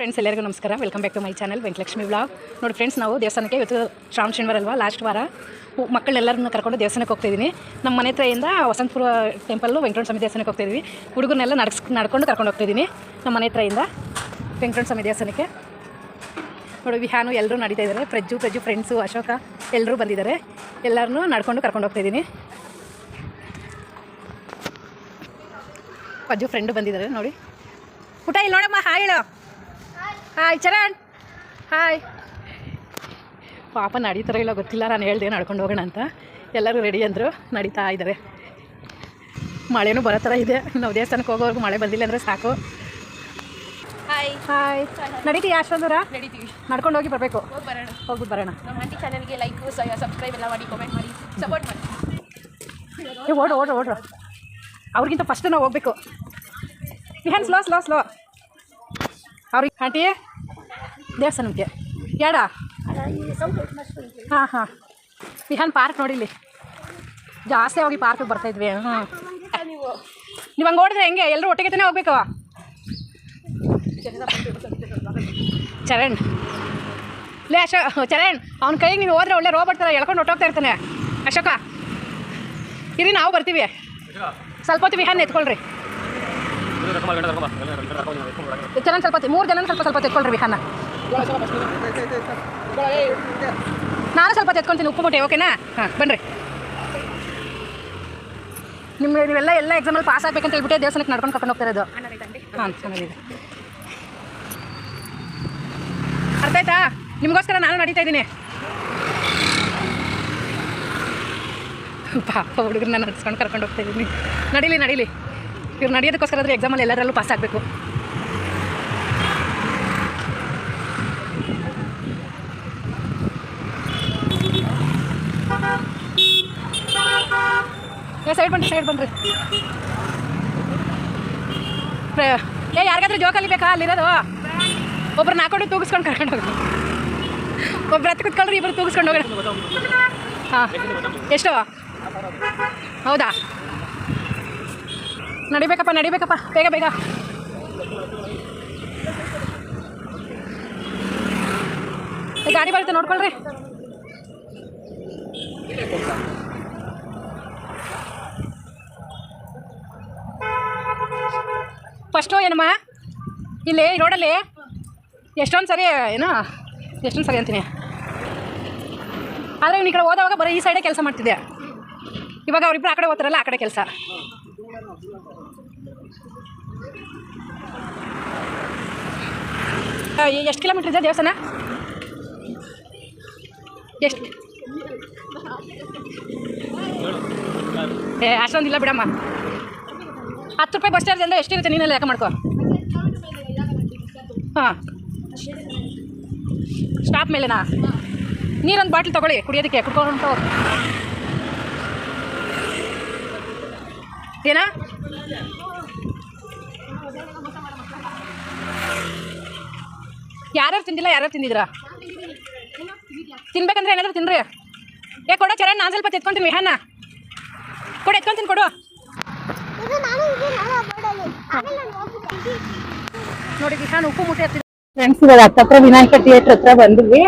Friends ಎಲ್ಲರಿಗೂ ನಮಸ್ಕಾರ. Welcome back to my channel Venkalakshmi vlog ನೋಡಿ ಫ್ರೆಂಡ್ಸ್ ನಾವು ದೇವಸ್ಥಾನಕ್ಕೆ ಇವತ್ತು ಶ್ರಾವಣ ಶನಿವಾರ ಅಲ್ವಾ? ಲಾಸ್ಟ್ ವಾರ. ಮಕ್ಕಳೆಲ್ಲರನ್ನ ಕರ್ಕೊಂಡು ದೇವಸ್ಥಾನಕ್ಕೆ ಹೋಗ್ತಿದ್ದೀನಿ ನಮ್ಮ ಮನೆ ಹತ್ರದಿಂದ ವಸಂತಪುರ ಟೆಂಪಲ್ಲು ವೆಂಕಟೇಶ್ವರ ಸ್ವಾಮಿ ದೇವಸ್ಥಾನಕ್ಕೆ ಹೋಗ್ತಿದ್ದೀವಿ ಹುಡುಗರನ್ನೆಲ್ಲ ನಡ್ಸ್, ನಡ್ಕೊಂಡು ಕರ್ಕೊಂಡು ಹೋಗ್ತಿದ್ದೀನಿ ನಮ್ಮ ಮನೆ ಹತ್ರದಿಂದ ವೆಂಕಟರಮಣ ಸ್ವಾಮಿ ದೇವಸ್ಥಾನಕ್ಕೆ. ನೋಡಿ, ವಿಹಾನು ಎಲ್ಲರೂ ನಡೀತಾ ಇದ್ದಾರೆ ಪ್ರಜ್ಜು ಪ್ರಜ್ಜು ಫ್ರೆಂಡ್ಸು ಅಶೋಕ ಎಲ್ಲರೂ ಬಂದಿದ್ದಾರೆ ಎಲ್ಲರನ್ನೂ ನಡ್ಕೊಂಡು ಕರ್ಕೊಂಡು ಹೋಗ್ತಿದ್ದೀನಿ ಪ್ರಜ್ಜು ಫ್ರೆಂಡು ಬಂದಿದ್ದಾರೆ ನೋಡಿ. ಊಟ ಇಲ್ಲಿ ನೋಡಮ್ಮ, ಹಾಯ್ ಹೇಳು. ಹಾಯ್ ಚರಣ್ ಹಾಯ್ ಪಾಪ ನಡೀತಾರೋ ಇಲ್ಲ ಗೊತ್ತಿಲ್ಲ ನಾನು ಹೇಳ್ದೆ ನಡ್ಕೊಂಡು ಹೋಗೋಣ ಅಂತ. ಎಲ್ಲರೂ ರೆಡಿ ಅಂದರು ನಡೀತಾ ಇದ್ದಾರೆ ಮಳೆನೂ ಬರೋ ಥರ ಇದೆ. ನಾವು ದೇವಸ್ಥಾನಕ್ಕೆ ಹೋಗೋವರೆಗೂ ಮಳೆ ಬಂದಿಲ್ಲ ಅಂದರೆ ಸಾಕು. ಹಾಯ್ ಹಾಯ್ ನಡೀತೀವಿ ಅಷ್ಟೊಂದು ದೂರ? ನಡೀತೀವಿ. ನಡ್ಕೊಂಡು ಹೋಗಿ ಬರಬೇಕು. ಹೋಗಿ ಬರೋಣ. ಹೋಗಿ ಬರೋಣ. ನಮ್ಮ ಚಾನಲ್ಗೆ ಲೈಕ್ ಸಬ್ಸ್ಕ್ರೈಬ್ ಎಲ್ಲ ಮಾಡಿ ಕಾಮೆಂಟ್ ಮಾಡಿ ಸಪೋರ್ಟ್ ಮಾಡಿ. ಓಡ್ರು ಓಡ್ರು ಓಡ್ರು. ಅವ್ರಿಗಿಂತ ಫಸ್ಟ್ ನಾವು ಹೋಗ್ಬೇಕು. ವಿಹಾನ್ ಸ್ಲೋ ಸ್ಲೋ ಸ್ಲೋ ಅವ್ರಿಗೆ ಆಂಟಿ ದೇವಸ್ಥಾನಕ್ಕೆ ಎಡ ಹಾಂ ಹಾಂ. ವಿಹಾನ್ ಪಾರ್ಕ್ ನೋಡಿಲಿ ಜಾಸ್ತಿ ಹೋಗಿ ಪಾರ್ಕಿಗೆ ಬರ್ತಾಯಿದ್ವಿ ಹಾಂ ನೀವು ನೀವು ಹಂಗೆ ಓಡಿದ್ರೆ ಹೆಂಗೆ? ಎಲ್ಲರೂ ಒಟ್ಟಿಗೆ ತಾನೇ ಹೋಗ್ಬೇಕು ಚರಣ್. ಲೇ ಅಶೋ ಚರಣ್ ಅವ್ನ ಕೈಗೆ ನೀವು ಹೋದ್ರೆ ಒಳ್ಳೆ ರೋಬರ್ಟ್ ಥರ ಎಳ್ಕೊಂಡು ಹೊಟ್ಟೋಗ್ತಾ ಇರ್ತಾನೆ. ಅಶೋಕ ಇರಿ ನಾವು ಬರ್ತೀವಿ. ಸ್ವಲ್ಪ ಹೊತ್ತು ವಿಹಾನ್ ಎತ್ಕೊಳ್ರಿ. ಚರಣ್ ಸ್ವಲ್ಪ ಮೂರು ಜನ ಸ್ವಲ್ಪ ಸ್ವಲ್ಪ ಹೊತ್ತು ಬೇಕನ್ನ ನಾನು ಸ್ವಲ್ಪ ಹೊತ್ತು ಎತ್ಕೊಳ್ತೀನಿ ಉಪ್ಪು ಮುಟ್ಟೆ ಓಕೆನಾ ಹಾಂ, ಬನ್ರಿ. ನಿಮ್ಮ ನೀವೆಲ್ಲ ಎಲ್ಲ ಎಕ್ಸಾಮಲ್ಲಿ ಪಾಸ್ ಆಗ್ಬೇಕಂತ ಹೇಳ್ಬಿಟ್ಟೆ ದೇವಸ್ಥಾನಕ್ಕೆ ನಡ್ಕೊಂಡು ಕರ್ಕೊಂಡು ಹೋಗ್ತಾ ಇರೋದು. ಹಾಂ, ಚೆನ್ನಾಗಿದೆ. ಅರ್ಥ ಆಯ್ತಾ? ನಿಮಗೋಸ್ಕರ ನಾನು ನಡೀತಾ ಇದ್ದೀನಿ. ಪಾಪ ಹುಡುಗರನ್ನ ನಡ್ಸ್ಕೊಂಡು ಕರ್ಕೊಂಡು ಹೋಗ್ತಾ ಇದ್ದೀನಿ. ನಡೀಲಿ ನಡೀಲಿ. ಇವ್ರು ನಡೆಯೋದಕ್ಕೋಸ್ಕರ ಆದರೆ ಎಕ್ಸಾಮಲ್ಲಿ ಎಲ್ಲರಲ್ಲೂ ಪಾಸ್ ಆಗಬೇಕು. ಏ ಸೈಡ್ ಬನ್ರಿ ಸೈಡ್ ಬನ್ರಿ. ಪ್ರ- ಏ, ಯಾರಿಗಾದ್ರೂ ಜೋಕಲ್ಲಿ ಬೇಕಾ? ಅಲ್ಲಿರೋದು ಒಬ್ರನ್ನ ಹಾಕೊಂಡು ತೂಗಿಸ್ಕೊಂಡು ಕರ್ಕೊಂಡು ಹೋಗಿ ಒಬ್ರು ಹತ್ತು ಕುತ್ಕೊಂಡ್ರೆ ಇಬ್ರು ತೂಗಿಸ್ಕೊಂಡು ಹೋಗೋಣ ಹಾಂ. ಎಷ್ಟು ಹೌದಾ? ನಡಿಬೇಕಪ್ಪ ನಡಿಬೇಕಪ್ಪ. ಬೇಗ ಬೇಗ. ಗಾಡಿ ಬರುತ್ತೆ, ನೋಡ್ಕೊಳ್ರಿ. ಫಸ್ಟು ಏನಮ್ಮ? ಇಲ್ಲಿ ರೋಡಲ್ಲಿ ಎಷ್ಟೊಂದು ಸರಿ, ಏನೋ, ಎಷ್ಟೊಂದು ಸರಿ ಅಂತೀನಿ. ಆದರೆ ಈ ಕಡೆ ಹೋದವಾಗ ಬರೀ ಈ ಸೈಡೇ ಕೆಲಸ ಮಾಡ್ತಿದ್ದೆ ಇವಾಗ ಅವ್ರಿಬ್ರು ಆ ಕಡೆ ಓದ್ತಾರಲ್ಲ ಆ ಕಡೆ ಕೆಲಸ. ಎಷ್ಟು ಕಿಲೋಮೀಟ್ರ್ ಇದೆ ದೇವಸ್ಥಾನ? ಎಷ್ಟು? ಏ ಅಷ್ಟೊಂದಿಲ್ಲ ಬಿಡಮ್ಮ. ಹತ್ತು ರೂಪಾಯಿ ಬಸ್ ಚಾರ್ಜ್ ಅಂದರೆ ಎಷ್ಟಿರುತ್ತೆ? ನೀನೆಲ್ಲ ಲೆಕ್ಕ ಮಾಡ್ಕೋ. ಹಾಂ. ಸ್ಟಾಪ್ ಮೇಲೆನಾ? ನೀರೊಂದು ಬಾಟ್ಲ್ ತೊಗೊಳ್ಳಿ, ಕುಡಿಯೋದಕ್ಕೆ ಕುಡ್ಕೊಂಡು ಹೋಗಿ ಏನಾ? ಯಾರ್ಯಾರು ತಿಂದಿಲ್ಲ, ಯಾರ್ಯಾರು ತಿಂದಿದ್ರಾ ತಿನ್ಬೇಕಂದ್ರೆ ಏನಾದ್ರು ತಿನ್ರಿ. ಏ, ಕೊಡೋ ಚರಣ್, ನಾನು ಸ್ವಲ್ಪ ಎತ್ಕೊಂತೀನಿ ವಿಹಾನ ಕೊಡು ಎತ್ಕೊಂತೀನಿ ಕೊಡು. ನೋಡಿ ವಿಹಾನ್ ಉಪ್ಪು ಮುಟ್ಟೆ ಫ್ರೆಂಡ್ಸ್ ಇವಾಗ ಹತ್ತತ್ರ ವಿನಾಯಕ ಥಿಯೇಟರ್ ಹತ್ರ ಬಂದ್ವಿ.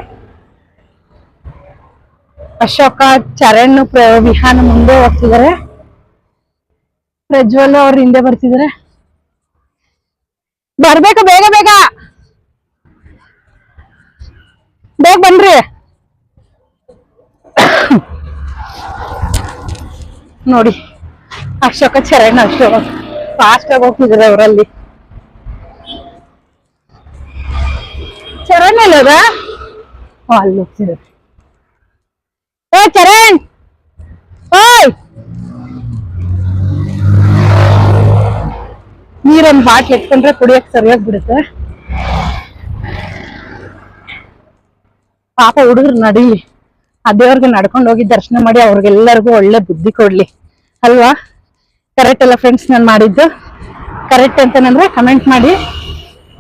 ಅಶೋಕ, ಚರಣ್ ವಿಹಾನ್ ಮುಂದೆ ಹೋಗ್ತಿದ್ದಾರೆ. ಪ್ರಜ್ವಲ್ ಅವ್ರ ಹಿಂದೆ ಬರ್ತಿದ್ದಾರೆ ಬರ್ಬೇಕು, ಬೇಗ ಬೇಗ. ಬೇಗ ಬನ್ರಿ. ನೋಡಿ, ಅಶೋಕ ಚರಣ್, ಅಶೋಕ. ಫಾಸ್ಟ್ ಆಗಿ ಹೋಗ್ತಿದ್ದಾರೆ ಅವರಲ್ಲಿ. ಚರಣ್ ಅಲ್ಲದ? ಅಲ್ಲಿ ಹೋಗ್ತಿದ್ದಾರೆ ಏ, ಚರಣ್ ಓಯ್ ನೀರೊಂದು ಹೆಚ್ಕೊಂಡ್ರೆ ಎತ್ಕೊಂಡ್ರೆ ಕುಡಿಯಕ್ ಸರಿಯಾಗಿ ಬಿಡುತ್ತೆ. ಪಾಪ ಹುಡುಗರು ನಡಿ. ಆ ದೇವ್ರಿಗೆ ನಡ್ಕೊಂಡು ಹೋಗಿ ದರ್ಶನ ಮಾಡಿ ಅವ್ರಿಗೆಲ್ಲರಿಗೂ ಒಳ್ಳೆ ಬುದ್ಧಿ ಕೊಡ್ಲಿ. ಅಲ್ವಾ? ಕರೆಕ್ಟ್ ಅಲ್ಲ ಫ್ರೆಂಡ್ಸ್ ನಾನು ಮಾಡಿದ್ದು. ಕರೆಕ್ಟ್ ಅಂತಂದ್ರೆ ಕಮೆಂಟ್ ಮಾಡಿ.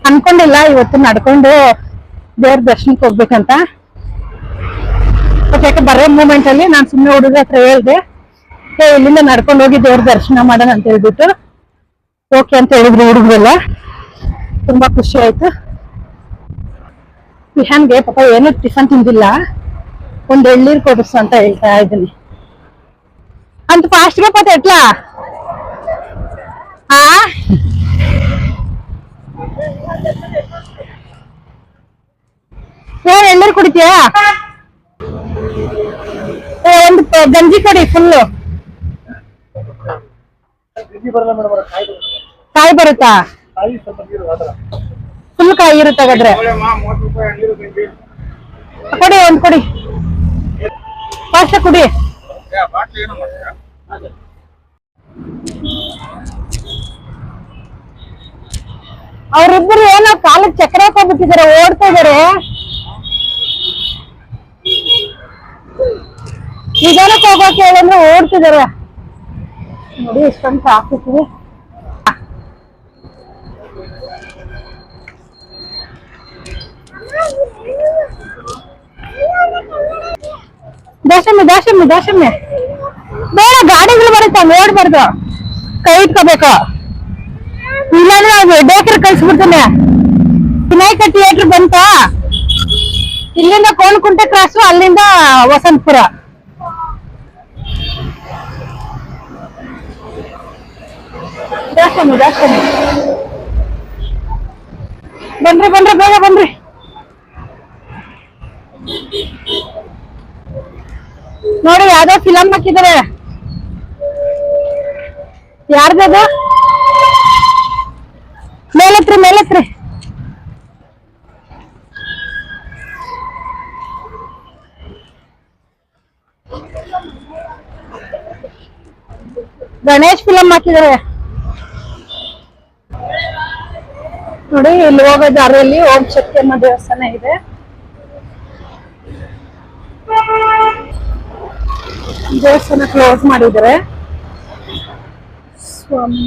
ಅನ್ಕೊಂಡಿಲ್ಲ, ಇವತ್ತು ನಡ್ಕೊಂಡು ದೇವ್ರ ದರ್ಶನಕ್ಕೆ ಹೋಗ್ಬೇಕಂತ. ಯಾಕೆ ಬರೋ ಮೂಮೆಂಟ್ ಅಲ್ಲಿ ನಾನು ಸುಮ್ಮನೆ ಹುಡುಗ ಹತ್ರ ಹೇಳ್ದೆ ಇಲ್ಲಿಂದ ನಡ್ಕೊಂಡು ಹೋಗಿ ದೇವ್ರ ದರ್ಶನ ಮಾಡೋಣ ಅಂತ ಹೇಳ್ಬಿಟ್ಟು ಓಕೆ ಅಂತ ಹೇಳಿದ್ರು ಹುಡುಗರೆಲ್ಲ. ತುಂಬಾ ಖುಷಿ ಆಯ್ತು. ವಿಹಾನ್ಗೆ ಪಾಪ ಏನು ಟಿಫನ್ ತಿಂದಿಲ್ಲ. ಒಂದ್ ಎಳ್ನೀರ್ ಕೊಡಿಸು ಅಂತ ಹೇಳ್ತಾ ಇದ್ದೀನಿ. ಅಂತ ಫಾಸ್ಟ್ಗೆ ಗೆ ಎಟ್ಲಾ? ಹಾ ಏನ್ ಎಳ್ನೀರ್ ಕುಡಿತೀಯಾ? ಒಂದು ಗಂಜಿ ಕೊಡಿ ಫುಲ್ಲು ಕಾಯಿ ಬರುತ್ತಾ. ಫುಲ್ ಕಾಯಿ ಇರುತ್ತೆ ಹಾಗಾದ್ರೆ. ಕೊಡಿ ಒಂದ್ ಕೊಡಿ. ಫಾಸ್ಟ್ ಕುಡಿ. ಅವ್ರಿಬ್ರು ಏನೋ ಕಾಲಕ್ಕೆ ಚಕ್ರ ಹಾಕೊಂಡ್ಬಿಟ್ಟಿದ್ದಾರೆ ಓಡ್ತಾ ಇದಾರೆ ನಿಧಾನಕ್ಕೆ ಹೋಗೋಕೆ ಹೇಳಂದ್ರೆ ಓಡ್ತಿದಾರೆ ನೋಡಿ ಎಷ್ಟೊಂದು ಟ್ರಾಫಿಕ್ ಇದೆ. ದಾಶಮ್ಮಿ ದಾಶಮ್ಮಿ ಬೇಡ, ಗಾಡಿಗಳು ಬರುತ್ತೆ, ನೋಡ್ಬಾರ್ದು. ಕೈ ಇಟ್ಕೋಬೇಕು. ಇಲ್ಲಾಂದ್ರೆ ನಾವು ಡೇಕರ್ ಕಳ್ಸ್ಬಿಡ್ತಾನೆ. ವಿನಾಯಕ ಥಿಯೇಟರ್ ಬಂತ? ಇಲ್ಲಿಂದ ಕೋಣಕುಂಟೆ ಕ್ರಾಸು ಅಲ್ಲಿಂದ ವಸಂತಪುರ. ದಾಶಮ್ಮಿ ಜಾಸ್ತಿ ಬನ್ರಿ ಬನ್ರಿ, ಬೇಗ ಬನ್ರಿ. ನೋಡಿ, ಯಾವ್ದೋ ಫಿಲಮ್ ಹಾಕಿದಾರೆ ಯಾರ್ದದು ಮೇಲತ್ರಿ ಮೇಲತ್ರಿ. ಗಣೇಶ್ ಫಿಲಮ್ ಹಾಕಿದ್ದಾರೆ. ನೋಡಿ, ಇಲ್ಲಿ ಹೋಗೋ ದಾರಿಯಲ್ಲಿ ಓಂ ಶಕ್ತಿಯಮ್ಮ ದೇವಸ್ಥಾನ ಇದೆ. ದೇವಸ್ಥಾನ ಕ್ಲೋಸ್ ಮಾಡಿದರೆ ಸ್ವಾಮಿ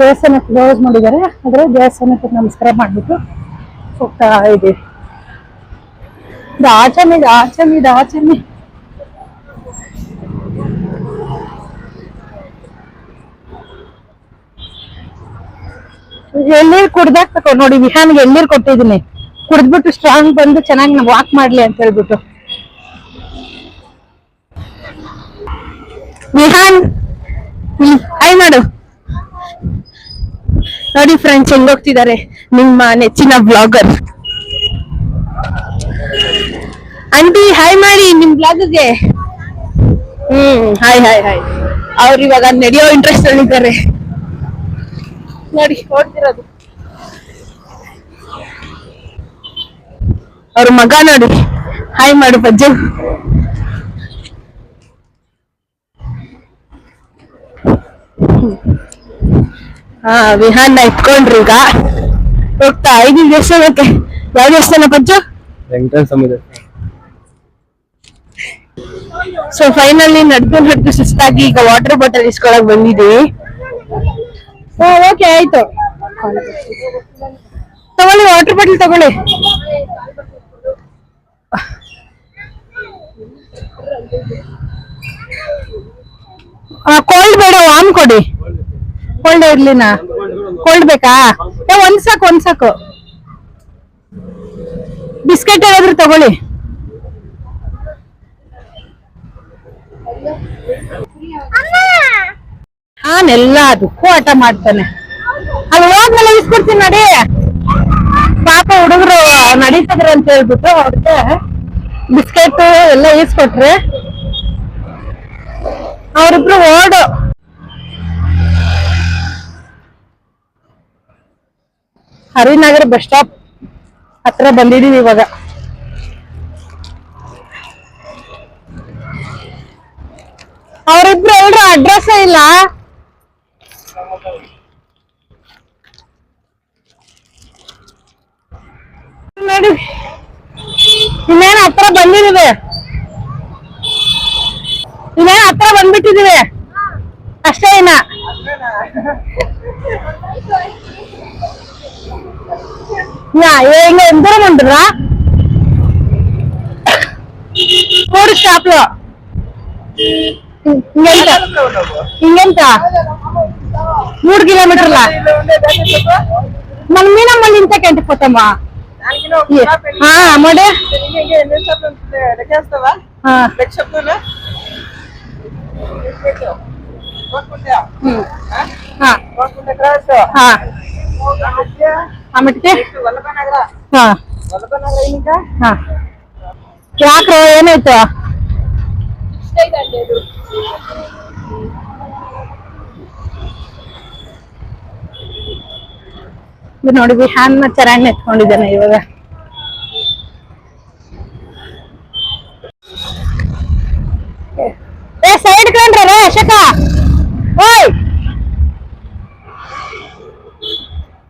ದೇವಸ್ಥಾನ ಕ್ಲೋಸ್ ಮಾಡಿದ್ದಾರೆ, ಆದ್ರೆ ದೇವಸ್ಥಾನಕ್ಕೆ ನಮಸ್ಕಾರ ಮಾಡ್ಬಿಟ್ಟು ಹೋಗ್ತಾ ಇದೀವಿ ಇದು ಆಚರಣೆ ಆಚರಣೆ, ಇದು ಆಚಮಿ ಎಳ್ಳೀರ್ ಕುಡ್ದಾಕ್ ತಗೋ ನೋಡಿ ವಿಹಾನ್ಗೆ ಎಳ್ಳೀರ್ ಕೊಟ್ಟಿದೀನಿ ಕುಡ್ದ್ಬಿಟ್ಟು ಸ್ಟ್ರಾಂಗ್ ಬಂದು ಚೆನ್ನಾಗಿ ವಾಕ್ ಮಾಡ್ಲಿ ಅಂತ ಹೇಳ್ಬಿಟ್ಟು. ವಿಹಾನ್ ಹಾಯ್ ಮಾಡು. ನೋಡಿ ಫ್ರೆಂಡ್ಸ್ ಹೆಂಗ್ ಹೋಗ್ತಿದ್ದಾರೆ ನಿಮ್ಮ ನೆಚ್ಚಿನ ಬ್ಲಾಗರ್ ಆಂಟಿ ಹಾಯ್ ಮಾಡಿ, ನಿಮ್ ಬ್ಲಾಗ್ಗೆ ಹ್ಮ್ ಹಾಯ್ ಹಾಯ್ ಹಾಯ್ ಅವ್ರು ಇವಾಗ ನಡೆಯೋ ಇಂಟ್ರೆಸ್ಟ್ ಇದ್ದಾರೆ ನೋಡಿ ಓಡ್ತಿರೋದು ಅವ್ರ ಮಗ ನೋಡಿ. ಹಾಯ್ ಮಾಡು ಬಜ್ಜು ಹಾ ವಿಹಾನ್ನ ಇಟ್ಕೊಂಡ್ರಿ ಈಗ. ಹೋಗ್ತಾ ಐದು ದೇವಸ್ಥಾನಕ್ಕೆ. ಯಾವ ದೇವಸ್ಥಾನ ಸ್ವಾಮಿ ಸೊ ಫೈನಲಿ ನಡ್ದು ನಡ್ದು ಸುಸ್ತಾಗಿ ಈಗ ವಾಟರ್ ಬಾಟಲ್ ಇಸ್ಕೊಳಕ್ ಬಂದಿದೀವಿ ಓಕೆ ಆಯ್ತು. ತಗೊಳ್ಳಿ ವಾಟರ್ ಬಾಟಲ್ ತಗೊಳ್ಳಿ. ಕೋಲ್ಡ್ ಬೇಡ ವಾಮ್ ಕೊಡಿ. ಕೋಲ್ಡ್ ಇರ್ಲಿನ? ಕೋಲ್ಡ್ ಬೇಕಾ? ಒಂದ್ ಸಾಕು ಒಂದ್ ಸಾಕು. ಬಿಸ್ಕೆಟ್ ಏನಾದ್ರು ತಗೊಳ್ಳಿ. ನಾನೆಲ್ಲ ಅದಕ್ಕೂ ಆಟ ಮಾಡ್ತಾನೆ. ಅಲ್ಲಿ ಹೋದ್ಮೇಲೆ ಇಸ್ಕೊಡ್ತೀನಿ ನಡಿ. ಪಾಪ ಹುಡುಗರು ನಡೀತದ್ರ ಅಂತ ಹೇಳ್ಬಿಟ್ಟು ಅವ್ರಿಗೆ ಬಿಸ್ಕೆಟ್ ಎಲ್ಲ ಈಸ್ಕೊಟ್ರೆ ಅವರಿಬ್ರು ಓಡು. ಹರಿನಗರ್ ಬಸ್ ಸ್ಟಾಪ್ ಹತ್ರ ಬಂದಿದೀವಿ ಇವಾಗ. ಅವರಿಬ್ರು ಎಲ್ರು ಅಡ್ರೆಸ್ ಇಲ್ಲ ನೋಡಿ ಇನ್ನೇನು ಹತ್ರ ಬಂದಿದೀವಿ ಇನ್ನೇನು ಹತ್ರ ಬಂದ್ಬಿಟ್ಟಿದೀವಿ ಅಷ್ಟೇ ಇನ್ನ యా ఏం దూరం ఉంటుందా మూడు స్టాప్ లో ఇంకెంత ఇంకెంత మూడు కిలోమీటర్ల మన మీనమ్మల్ని ఇంతకి ఎంత పోతామా ఆ, అమ్మడే ಯಾಕ್ರೋ ಏನಾಯ್ತು? ನೋಡಿ ವಿಹಾನ್ ಚರಣ್ ಎತ್ಕೊಂಡಿದ್ದಾನೆ ಇವಾಗ ಏ ಸೈಡ್ ಓಯ್!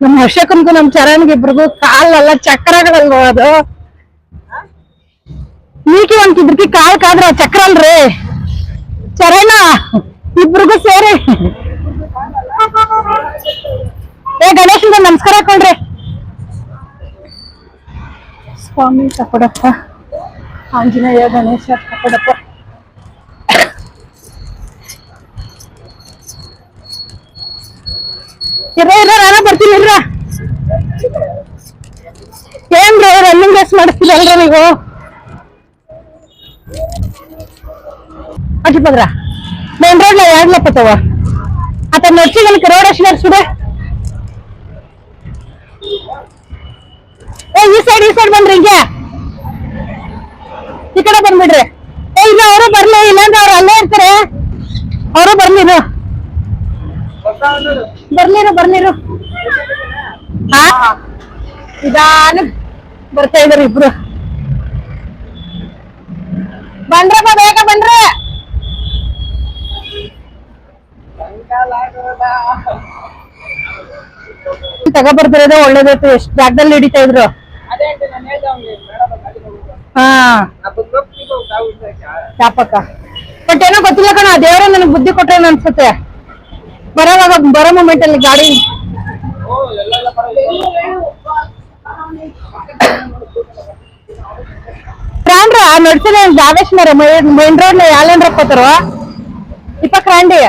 ನಮ್ಮ ಅಶೋಕನ್ಗೂ ನಮ್ ಚರಣ್ಗೆ ಇಬ್ರಿಗೂ ಕಾಲೆಲ್ಲ ಚಕ್ರಗಳಲ್ವ ಅದು? ನೀಕಿ ಒಂದ್ ಇದ್ರಕಿ ಕಾಲ್ ಕಾದ್ರ ಚಕ್ರ ಅಲ್ರಿ ಚರಣ ಇಬ್ರಿಗೂ ಸೇರಿ. ಏ ಗಣೇಶಂದ ನಮಸ್ಕಾರ ಹಾಕೊಳ್ರಿ ಸ್ವಾಮಿ, ತಕೊಡಪ್ಪ. ಆಂಜನೇಯ, ಗಣೇಶ, ತಕೊಡಪ್ಪ. ಇರ ಇರ ನಾನು ಬರ್ತೀನಿ, ಇರ್ರ. ಏನ್ರಿ ರನ್ನಿಂಗ್ ರೇಸ್ ಮಾಡಿಸ್ತೀರಲ್ರ ನೀವು? ಅಜ್ಜಿ ಪದ್ರ ಮೇನ್ ರೋಡ್ ಲ ಯಾಡ್ಲಪ್ಪ ತವ ಆತ ನಡ್ಸಿ ರೋಡ್ ಅಷ್ಟು ನಡ್ಸುಡೆ ಏ, ಈ ಸೈಡ್ ಈ ಸೈಡ್ ಬಂದ್ರಿ ಹಿಂಗೆ. ಈ ಕಡೆ ಬಂದ್ಬಿಡ್ರಿ ಏ ಇಲ್ಲ ಅವರು ಬರ್ಲಿ ಇಲ್ಲಾಂದ್ರೆ ಅವ್ರು ಅಲ್ಲೇ ಇರ್ತಾರೆ ಅವರು ಬರ್ಲಿರು ಬರ್ಲಿರು ಬರ್ಲಿರು ಹಾ ನಿಧಾನ ಬರ್ತಾ ಇದಾರೆ ಇಬ್ರು. ಬಂದ್ರಪ್ಪ ಬೇಗ ಬನ್ರಿ ತಗೊಬರ್ತಿರೋದೇ ಒಳ್ಳೇದಾಯ್ತು ಎಷ್ಟು ಜಾಗದಲ್ಲಿ ಹಿಡಿತಾ ಇದ್ರು? ಹಾ. ಯಾಪಕ್ಕ ಬಟ್ ಏನೋ ಗೊತ್ತಿಲ್ಲ ಕಣ ದೇವ್ರ ನನಗೆ ಬುದ್ಧಿ ಕೊಟ್ರೆ ಅನ್ಸುತ್ತೆ. ಬರೋವಾಗ ಬರೋ ಮೂಮೆಂಟ್ ಅಲ್ಲಿ ಗಾಡಿ ರಾಂಡ್ರ ನಡ್ಸಿದ ಜಾವೇಶ್ವರ ಮೇನ್ ರೋಡ್ನ ಯಾಲೇನ್ರ ಹೋತಾರ ಇಪ್ಪಕ್ ರಾಂಡಿ.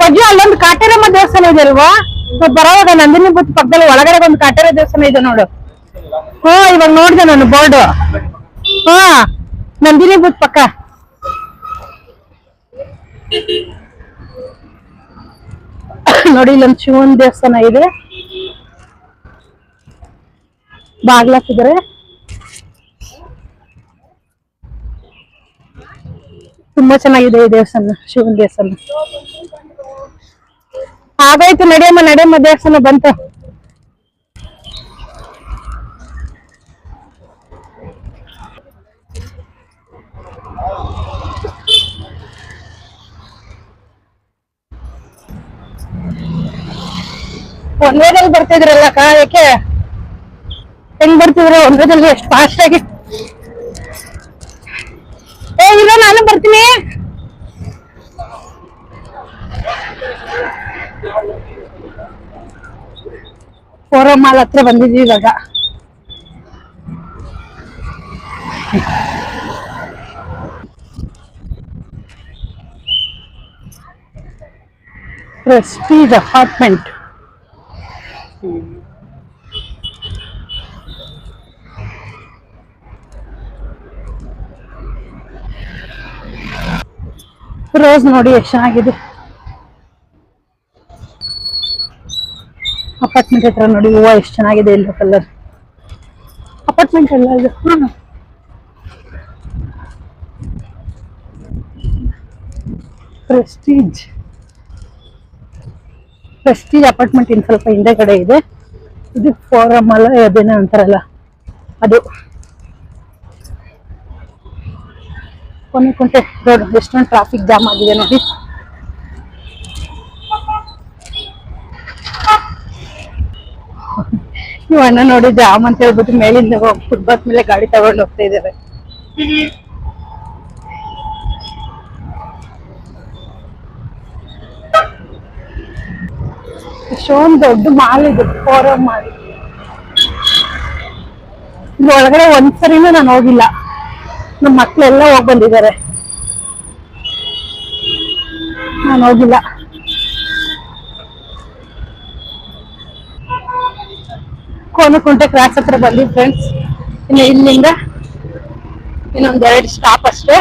ಪಜ್ಜು ಅಲ್ಲೊಂದು ಕಾಟೇರಮ್ಮ ದೇವಸ್ಥಾನ ಇದೆ ಅಲ್ವಾ? ನಾವ್ ಬರೋವಾಗ ನಂದಿನಿ ಬುತ್ ಪಕ್ಕದಲ್ಲಿ ಒಳಗಡೆ ಒಂದು ಕಾಟೇರ ದೇವಸ್ಥಾನ ಇದೆ ನೋಡು. ಹಾ, ಇವಾಗ ನೋಡ್ದೆ ನಾನು ಬೋರ್ಡ್. ಹಾ, ನಂದಿನಿ ಬುತ್ ಪಕ್ಕ. ನೋಡಿ ಇಲ್ಲೊಂದು ಶಿವನ್ ದೇವಸ್ಥಾನ ಇದೆ. ಬಾಗ್ಲಾಕಿದ್ರೆ ತುಂಬಾ ಚೆನ್ನಾಗಿದೆ ಈ ದೇವಸ್ಥಾನ, ಶಿವನ್ ದೇವಸ್ಥಾನ. ಆಗಾಯ್ತು ನಡೆಯಮ್ಮ ನಡೆಯಮ್ಮ ದೇವಸ್ಥಾನ ಬಂತು. ಬರ್ತಿದ್ರಲ್ಲ ಅಕ್ಕ ಯಾಕೆ ಹೆಂಗ್ ಬರ್ತಿದ್ರು? ಒಂದೇದಲ್ಲಿ ಎಷ್ಟು ಫಾಸ್ಟ್ ಆಗಿ. ಏ ಇಲ್ಲ ನಾನು ಬರ್ತೀನಿ. ಫೋರಂ ಮಾಲ್ ಹತ್ರ ಬಂದಿದ್ವಿ ಇವಾಗ. ಪ್ರೆಸ್ಟೀಜ್ ಅಪಾರ್ಟ್ಮೆಂಟ್ ರೋಸ್ ನೋಡಿ, ಎಷ್ಟು ಚೆನ್ನಾಗಿದೆ. ಅಪಾರ್ಟ್ಮೆಂಟ್ ಹತ್ರ ನೋಡಿ, ಹೂವು ಎಷ್ಟು ಚೆನ್ನಾಗಿದೆ ಎಲ್ಲೋ ಕಲರ್ ಅಪಾರ್ಟ್ಮೆಂಟ್ ಎಲ್ಲ ಇದು. ಪ್ರೆಸ್ಟೀಜ್ ಪ್ರೆಸ್ಟೀಜ್ ಅಪಾರ್ಟ್ಮೆಂಟ್ ಇನ್ ಸ್ವಲ್ಪ ಹಿಂದೆ ಕಡೆ ಇದೆ. ಇದು ಫೋರಮ್ ಅಲ್ಲ ಅದೇನೋ ಅಂತಾರಲ್ಲ. ಅದು. ಕೊನೆ ಕುಂಟೆ ರೋಡ್ ಎಷ್ಟೊಂದು ಟ್ರಾಫಿಕ್ ಜಾಮ್ ಆಗಿದೆ ನೋಡಿ. ನೀವು ಅಣ್ಣ ನೋಡಿ ಜಾಮ್ ಅಂತ ಹೇಳ್ಬಿಟ್ಟು ಮೇಲಿಂದ ಫುಟ್ಪಾತ್ ಮೇಲೆ ಗಾಡಿ ತಗೊಂಡು ಹೋಗ್ತಾ ಇದ್ದಾರೆ ಎಷ್ಟೊಂದು ದೊಡ್ಡ ಮಾಲ್ ಇದು, ಫೋರಮ್ ಮಾಲ್. ಒಳಗಡೆ ಒಂದ್ಸರಿನೂ ನಾನು ಹೋಗಿಲ್ಲ. ನಮ್ಮ ಮಕ್ಳೆಲ್ಲ ಹೋಗ್ ಬಂದಿದ್ದಾರೆ. ನಾನು ಹೋಗಿಲ್ಲ. ಕೋನಕುಂಟೆ ಕ್ರಾಸ್ ಹತ್ರ ಬಂದಿ ಫ್ರೆಂಡ್ಸ್ ಇನ್ನು ಇಲ್ಲಿಂದ ಇನ್ನೊಂದ್ ಎರಡು ಸ್ಟಾಪ್ ಅಷ್ಟೇ.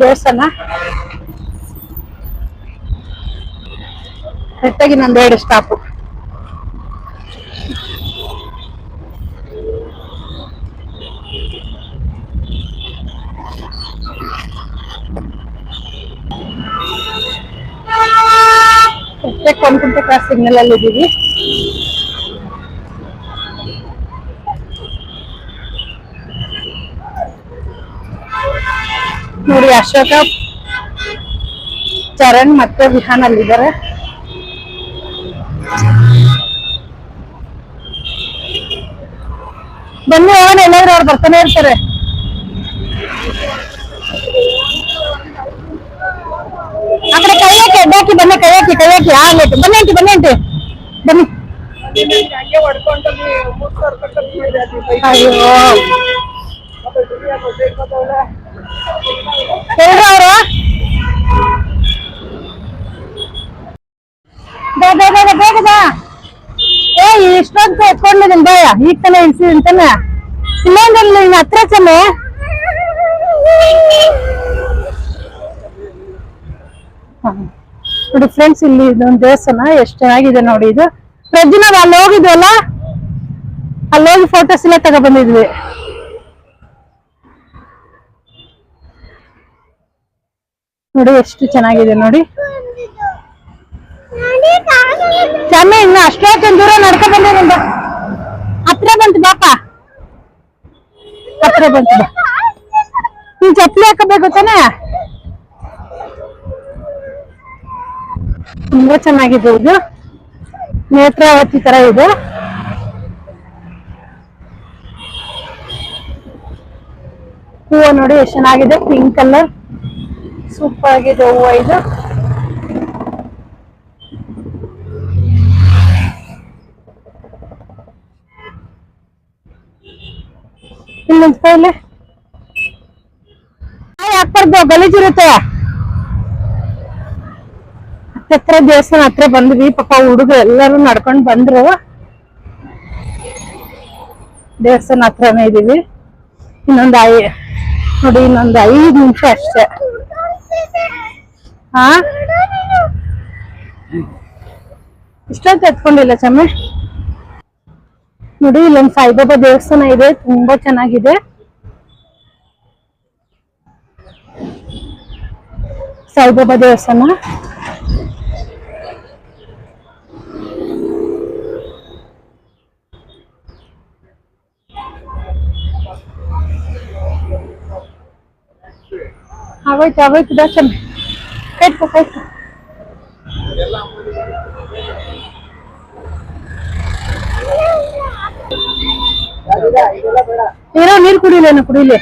ದೇವಸ್ಥಾನ. ಕರೆಕ್ಟಾಗಿ ಇನ್ನೊಂದೆರಡು stop stop Konakunte cross signal ಅಲ್ಲಿ ಇದೀವಿ ನೋಡಿ ಅಶೋಕ ಚರಣ್ ಮತ್ತೆ ವಿಹಾನ್ ಅಲ್ಲಿದ್ದಾರೆ ಬನ್ನಿ ಹೋಗೋಣ, ಎಲ್ಲಾದ್ರೂ ಅವ್ರು ಬರ್ತಾನೆ ಇರ್ತಾರೆ ಆ ಕಡೆ ಕೈ ಹಾಕಿ ಏಕೆ ಬನ್ನಿ ಕೈ ಹಾಕಿ ಕೈ ಹಾಕಿ ಆಗ್ಬೇಕು ಬನ್ನಿ ಆಂಟಿ ಬನ್ನಿ ಆಂಟಿ ಬನ್ನಿ ಅಯ್ಯೋ. ಹೇಳ್ರಿ ಅವರು ಬಾ ಬಾ ಬಾ ಬಾ, ಬೇಗ ಬಾ. ಏ ಇಷ್ಟೊಂದು ಎತ್ಕೊಂಡಿದ್ದೀನಿ ಬಾಯ ಈಗ ತಾನೇ ಇಳಿಸಿದ್ದೀನಿ ತಾನೆ. ಇನ್ನೊಂದಲ್ಲಿ ನಿನ್ನ ಹತ್ರ ಚೆನ್ನೆ. ನೋಡಿ ಫ್ರೆಂಡ್ಸ್ ಇಲ್ಲಿ ಇದೊಂದು ದೇವಸ್ಥಾನ, ಎಷ್ಟು ಚೆನ್ನಾಗಿದೆ ನೋಡಿ ಇದು. ಪ್ರಜ್ಜು ಅಲ್ಲಿ ಹೋಗಿದ್ವಲ್ಲ? ಅಲ್ಲಿ ಹೋಗಿ ಫೋಟೋಸ್ ಎಲ್ಲ ತಗೊಬಂದಿದ್ವಿ. ನೋಡಿ ಎಷ್ಟು ಚೆನ್ನಾಗಿದೆ ನೋಡಿ. ಚಮ್ಮೆ ಇನ್ನು ಅಷ್ಟೊತ್ತೊಂದು ದೂರ ನಡ್ಕೊ ಬಂದ ಹತ್ರ ಬಂತು ಬಾಪ ಹತ್ರ ಬಂತು ಬಾ. ನೀನ್ ಚಪ್ಪಲಿ ಹಾಕಬೇಕು ತಾನೆ? ತುಂಬಾ ಚೆನ್ನಾಗಿದೆ ಇದು. ನೇತ್ರಾವತಿ ತರ ಇದೆ. ಹೂವು ನೋಡಿ ಎಷ್ಟು ಚೆನ್ನಾಗಿದೆ. ಪಿಂಕ್ ಕಲರ್ ಸೂಪರ್ ಆಗಿದೆ ಹೂವು ಇದು. ಇಲ್ಲಿ ಹಾಕ್ಬಾರ್ದು ಗಲೀಜಿರುತ್ತೆ ಹತ್ರ ದೇವಸ್ಥಾನ ಹತ್ರ ಬಂದ್ವಿ. ಪಾಪ ಹುಡುಗ ಎಲ್ಲರೂ ನಡ್ಕೊಂಡ್ ಬಂದ್ರು. ದೇವಸ್ಥಾನ ಹತ್ರನೇ ಇದೀವಿ. ಇನ್ನೊಂದು ಐ, ನೋಡಿ ಇನ್ನೊಂದು ಐದು ನಿಮಿಷ ಅಷ್ಟೇ. ಹಾ ಇಷ್ಟೊತ್ತು ಎತ್ಕೊಂಡಿಲ್ಲ ಚಮ್ಮೆ ನೋಡಿ, ಇಲ್ಲೊಂದು ಸಾಯಿಬಾಬಾ ದೇವಸ್ಥಾನ ಇದೆ. ತುಂಬಾ ಚೆನ್ನಾಗಿದೆ. ಸಾಯಿಬಾಬಾ ದೇವಸ್ಥಾನ. ಆಗೋಯ್ತು ಆಗೋಯ್ತು ದರ್ಶನ್ ಕಟ್ಕೋ ಕಟ್ಕೋ ಏನೋ ನೀರು ಕುಡಿಲೇನು ಕುಡಿಲಿ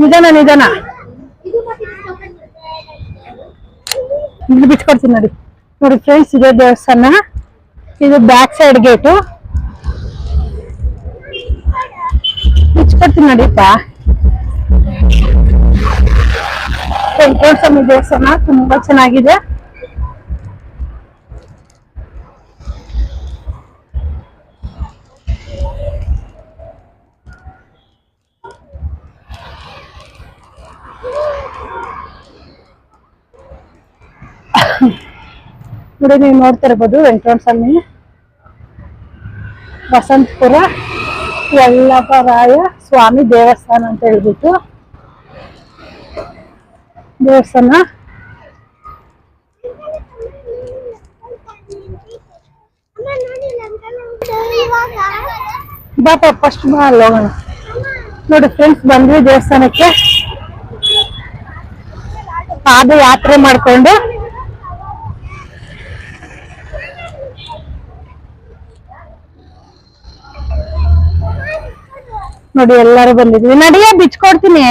ನಿಧಾನ ನಿಧಾನ ಇಲ್ಲಿ ಬಿಟ್ಕೊಡ್ತೀನಿ ನೋಡಿ. ನೋಡಿ ಫ್ರೆಂಡ್ಸ್ ಇದೆ ದೇವಸ್ಥಾನ. ಇದು ಬ್ಯಾಕ್ ಸೈಡ್ ಗೇಟು ಬಿಚ್ಕೊಡ್ತೀನಿ ನಡಿಪ್ಪ ವೆಂಕಟೇಶ್ವರ ಸ್ವಾಮಿ ದೇವಸ್ಥಾನ ತುಂಬಾ ಚೆನ್ನಾಗಿದೆ. ನೋಡಿ ನೀವು ನೋಡ್ತಾ ಇರಬಹುದು ವೆಂಕಟರಮಣ ಸ್ವಾಮಿ ವಸಂತಪುರ ಯಲ್ಲಪ್ಪರಾಯ ಸ್ವಾಮಿ ದೇವಸ್ಥಾನ ಅಂತ ಹೇಳ್ಬಿಟ್ಟು ದೇವಸ್ಥಾನ. ಬಾಪ ಫಸ್ಟ್ ಬಾ ಹೋಗೋಣ. ನೋಡಿ ಫ್ರೆಂಡ್ಸ್ ಬಂದ್ವಿ ದೇವಸ್ಥಾನಕ್ಕೆ. ಪಾದಯಾತ್ರೆ ಮಾಡ್ಕೊಂಡು. ನೋಡಿ ಎಲ್ಲರೂ ಬಂದಿದ್ವಿ ನಡಿಯ ಬಿಚ್ಕೊಡ್ತೀನಿ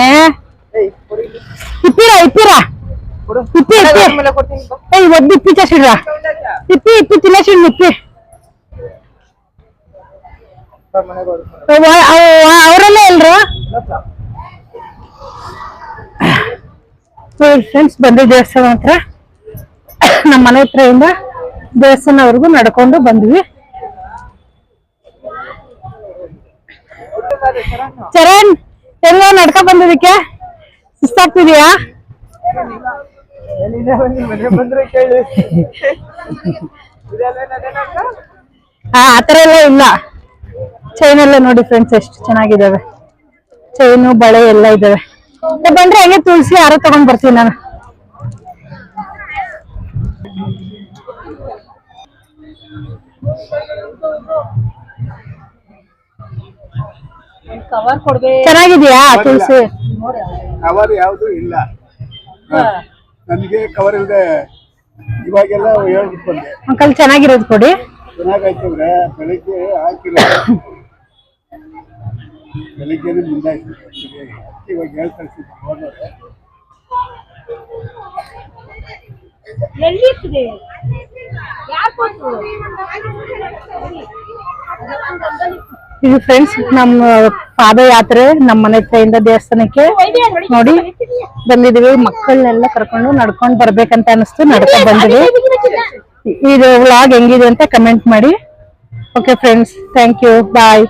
ಇಪ್ಪಿರ ಇಪ್ಪಿರ? ಇಪ್ಪಿ ಇಪ್ಪಿ. ಏಯ್ ಒದ್ದು ಇಪ್ಪಿ ಚಸಿಡ್ರ ಇಪ್ಪಿ ಇಪ್ಪಿ ತಿನ್ನಸಿಡ್ ಇಪ್ಪಿ. ಅವರಲ್ಲೇ ಎಲ್ರು ಫ್ರೆಂಡ್ಸ್ ಬಂದು ದೇವಸ್ಥಾನ ಹತ್ರ. ನಮ್ಮ ಮನೆ ಹತ್ರದಿಂದ ದೇವಸ್ಥಾನವರೆಗೂ ನಡ್ಕೊಂಡು ಬಂದ್ವಿ. ಚರಣ್ ಎಲ್ಲ ನಡ್ಕ ಬಂದಿದ್ದಕ್ಕೆ? ಸುಸ್ತಾಗ್ತಿದ್ಯಾ? ಆ ಆತರ ಎಲ್ಲ ಇಲ್ಲ. ಚೈನ್ ಎಲ್ಲ ನೋಡಿ ಫ್ರೆಂಡ್ಸ್ ಎಷ್ಟು ಚೆನ್ನಾಗಿದಾವೆ ಚೈನು ಬಳೆ ಎಲ್ಲ ಇದಾವೆ ಬಂದ್ರೆ ಹಂಗೆ ತುಳಸಿ ಯಾರೋ ತಗೊಂಡ್ ಬರ್ತೀನಿ ನಾನು. ಚೆನ್ನಾಗಿದ್ಯಾ? ತುಳಸಿ? ಕವರ್ ಯಾವುದು ಇಲ್ಲ. ನನಗೆ ಕವರ್ ಇಲ್ಲದೆ ಇವಾಗೆಲ್ಲ ಹೇಳ್ಬಿಟ್ಟು ಬಂದೆ ಅಂಕಲ್ ಚೆನ್ನಾಗಿರೋದು ಕೊಡಿ. ಚೆನ್ನಾಗಾಯ್ತಂದ್ರೆ ಬೆಳಿಗ್ಗೆ ಹಾಕಿಲ್ಲ. ಬೆಳಿಗ್ಗೆ ಮುಂದಾಯ್ತು. ಇವಾಗ ಹೇಳ್ ಕಳ್ಸಿದ್ದು ಇದು ಫ್ರೆಂಡ್ಸ್ ನಮ್ಮ ಪಾದಯಾತ್ರೆ ನಮ್ಮ ಮನೆ ಹತ್ರದಿಂದ ದೇವಸ್ಥಾನಕ್ಕೆ ನೋಡಿ ಬಂದಿದೀವಿ ಮಕ್ಕಳನ್ನೆಲ್ಲ ಕರ್ಕೊಂಡು ನಡ್ಕೊಂಡು ಬರ್ಬೇಕಂತ ಅನಿಸ್ತು, ನಡ್ಕೊ ಬಂದಿವಿ ಇದು ವ್ಲಾಗ್ ಹೆಂಗಿದೆ ಅಂತ ಕಮೆಂಟ್ ಮಾಡಿ. Okay friends thank you bye